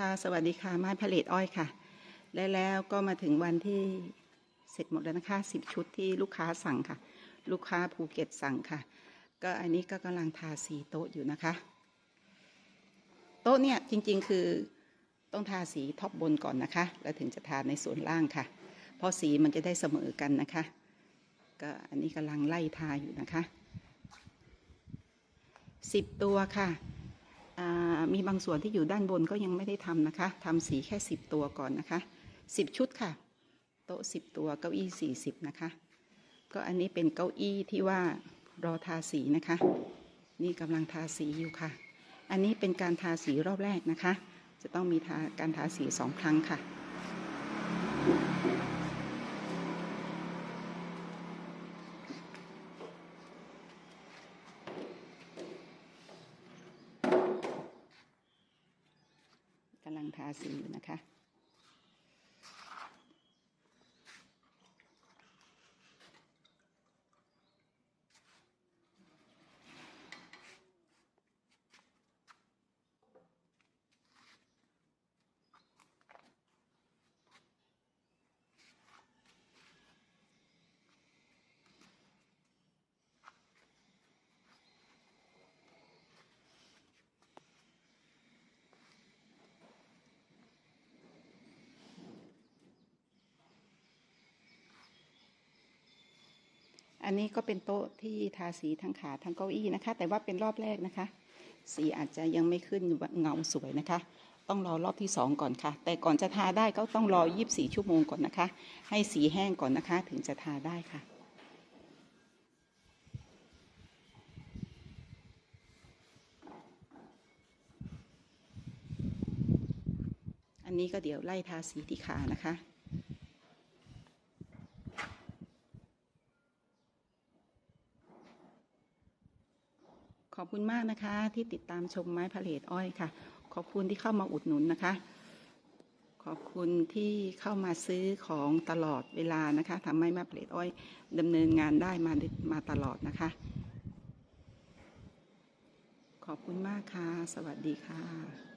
ค่ะ สวัสดีค่ะไม้ผลิตอ้อยค่ะ และแล้วก็มาถึงวันที่เสร็จหมดแล้วนะคะสิบชุดที่ลูกค้าสั่งค่ะ ลูกค้าภูเก็ตสั่งค่ะ ก็อันนี้ก็กำลังทาสีโต๊ะอยู่นะคะ โต๊ะเนี่ยจริงๆคือต้องทาสีท็อปบนก่อนนะคะ แล้วถึงจะทาในส่วนล่างค่ะ เพราะสีมันจะได้เสมอกันนะคะ ก็อันนี้กำลังไล่ทาอยู่นะคะสิบตัวค่ะ มีบางส่วนที่อยู่ด้านบนก็ยังไม่ได้ทำนะคะทำสีแค่10ตัวก่อนนะคะ10ชุดค่ะ โต๊ะ10ตัวเก้าอี้40นะคะ ก็อันนี้เป็นเก้าอี้ที่ว่ารอทาสีนะคะ นี่กำลังทาสีอยู่ค่ะ อันนี้เป็นการทาสีรอบแรกนะคะ จะต้องมีทาการทาสีสองครั้งค่ะ กำลัง ทาสีนะคะ อันนี้ก็เป็นโต๊ะที่ทาสีทั้งขาทั้งเก้าอี้นะคะ แต่ว่าเป็นรอบแรกนะคะ สีอาจจะยังไม่ขึ้นเงาสวยนะคะ ต้องรอรอบที่สองก่อนค่ะ แต่ก่อนจะทาได้ก็ต้องรอ24ชั่วโมงก่อนนะคะ ให้สีแห้งก่อนนะคะ ถึงจะทาได้ค่ะอันนี้ก็เดี๋ยวไล่ทาสีที่ขานะคะ อบคุณมากนะคะ ที่ติดตามชมไม้ผลิตอ้อยค่ะ ขอบคุณที่เข้ามาอุดหนุนนะคะ ขอบคุณที่เข้ามาซื้อของตลอดเวลานะคะทำให้ไม้ผลิตอ้อยดำเนินงานได้มามาตลอดนะคะ ขอบคุณมากค่ะ สวัสดีค่ะ